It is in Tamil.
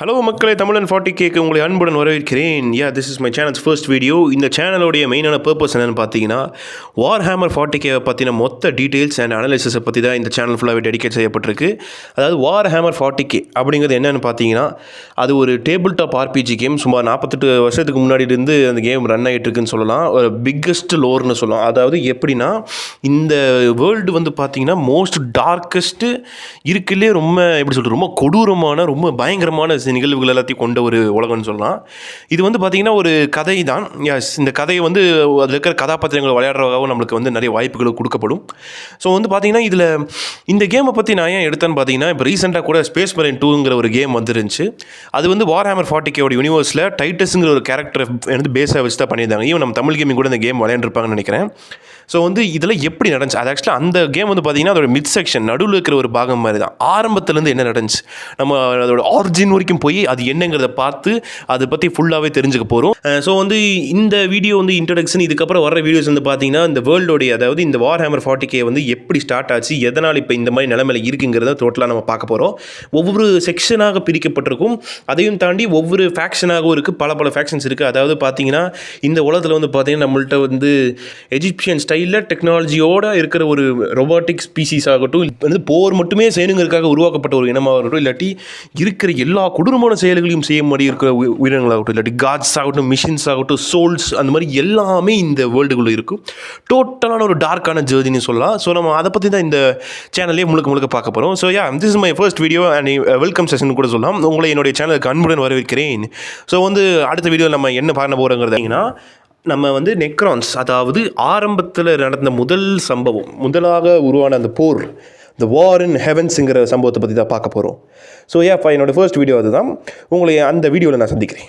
ஹலோ மக்களே தமிழன் ஃபார்ட்டி கேக்கு உங்களை அன்புடன் வரவேற்கிறேன். Yeah this is my channels first video இந்த சேனலோடைய மெயினான பர்பஸ் என்னென்னு பார்த்தீங்கன்னா வார் ஹேமர் ஃபார்ட்டி கேவை பற்றின மொத்த டீட்டெயில்ஸ் அண்ட் அனாலிசிஸை பற்றி தான் இந்த சேனல் ஃபுல்லாகவே டெடிகேட் செய்யப்பட்டிருக்கு. அதாவது வார் ஹேமர் ஃபார்ட்டி கே அப்படிங்கிறது என்னென்னு பார்த்தீங்கன்னா அது ஒரு டேபிள் டாப் ஆர்பிஜி கேம் சுமார் நாற்பத்தெட்டு வருஷத்துக்கு முன்னாடி இருந்து அந்த கேம் ரன் ஆகிட்டு இருக்குன்னு சொல்லலாம். ஒரு பிக்கஸ்ட் லோர்னு சொல்லலாம். அதாவது எப்படின்னா இந்த வேர்ல்டு வந்து பார்த்தீங்கன்னா மோஸ்ட் டார்க்கஸ்ட்டு இருக்குல்லே ரொம்ப எப்படி சொல்கிறது ரொம்ப கொடூரமான ரொம்ப பயங்கரமான அரசு நிகழ்வுகள் எல்லாத்தையும் கொண்ட ஒரு உலகம்னு சொல்லலாம். இது வந்து பார்த்திங்கன்னா ஒரு கதை தான் எஸ் இந்த கதையை வந்து அதில் இருக்கிற கதாபாத்திரங்கள் விளையாடுறதாகவும் நம்மளுக்கு வந்து நிறைய வாய்ப்புகள் கொடுக்கப்படும். ஸோ வந்து பார்த்திங்கன்னா இதில் இந்த கேமை பற்றி நான் ஏன் எடுத்தேன்னு பார்த்தீங்கன்னா இப்போ ரீசெண்டாக கூட ஸ்பேஸ் மரைன் டூங்கிற ஒரு கேம் வந்துருந்துச்சு. அது வந்து வார் ஹேமர் ஃபார்ட்டி கேவோட யூனிவர்ஸில் டைட்டஸுங்கிற ஒரு கேரக்டர் வந்து பேஸாக வச்சு தான் பண்ணியிருந்தாங்க. ஈவன் நம்ம தமிழ் கேமிங் கூட இந்த கேம் விளையாண்டுருப்பாங்கன்னு நினைக்கிறேன். ஸோ வந்து இதில் எப்படி நடந்துச்சு? அது ஆக்சுவலாக அந்த கேம் வந்து பார்த்திங்கன்னா அதோட மிட் செக்ஷன் நடுவில் இருக்கிற ஒரு பாகம் மாதிரி தான் ஆரம்பத்துலேருந்து என்ன நடந்துச்சு? நம்ம அதோட ஆரிஜின் வரைக்கும் போய் அது என்னங்கிறத பார்த்து அதை பற்றி ஃபுல்லாகவே தெரிஞ்சுக்க போகிறோம் ஸோ வந்து இந்த வீடியோ வந்து இன்ட்ரடக்ஷன் இதுக்கப்புறம் வர வீடியோஸ் வந்து பார்த்தீங்கன்னா இந்த வேர்ல்டோடைய அதாவது இந்த வார் ஹேமர் ஃபார்ட்டி கே வந்து எப்படி ஸ்டார்ட் ஆச்சு எதனால் இப்போ இந்த மாதிரி நிலமையில இருக்குங்கிறத டோட்டலாக நம்ம பார்க்க போகிறோம் ஒவ்வொரு செக்ஷனாக பிரிக்கப்பட்டிருக்கும். அதையும் தாண்டி ஒவ்வொரு ஃபேக்ஷனாகவும் இருக்குது பல பல ஃபேக்ஷன்ஸ் இருக்குது அதாவது பார்த்தீங்கன்னா இந்த உலகத்தில் வந்து பார்த்தீங்கன்னா நம்மள்கிட்ட வந்து எஜிப்சியன் ஸ்டைலில் டெக்னாலஜியோட இருக்கிற ஒரு ரொபாட்டிக் ஸ்பீசிஸ் ஆகட்டும் வந்து போர் மட்டுமே செய்யணுங்கிறதுக்காக உருவாக்கப்பட்ட ஒரு இனமாக இருக்கட்டும் இல்லாட்டி இருக்கிற எல்லா கொடூரமான செயல்களையும் செய்ய மாதிரி இருக்கிற உயி- உயிரினங்களாகட்டும் இல்லாட்டி காட்ஸ் ஆகட்டும் மிஷின்ஸ் ஆகட்டும் சோல்ஸ் அந்த மாதிரி எல்லாமே இந்த வேர்ல்டுக்குள்ளே இருக்கும். டோட்டலான ஒரு டார்க்கான ஜேர்னின்னு சொல்லலாம். ஸோ நம்ம அதை பற்றி தான் இந்த சேனல்லே முழுக்க முழுக்க பார்க்க போகிறோம் so yeah this is my first video and welcome session கூட சொல்லலாம். உங்களை என்னுடைய சேனலுக்கு அன்புடன் வரவேற்கிறேன். ஸோ வந்து அடுத்த வீடியோவில் நம்ம என்ன பண்ண போகிறோங்கிறதுனா நம்ம வந்து நெக்ரான்ஸ் அதாவது ஆரம்பத்தில் நடந்த முதல் சம்பவம் முதலாக உருவான அந்த போர் இந்த வார் இன் ஹெவன்ஸுங்கிற சம்பவத்தை பற்றி தான் பார்க்க போகிறோம் ஸோ ஏ என்னோட ஃபர்ஸ்ட் வீடியோ அதுதான். உங்களை அந்த வீடியோவில் நான் சந்திக்கிறேன்.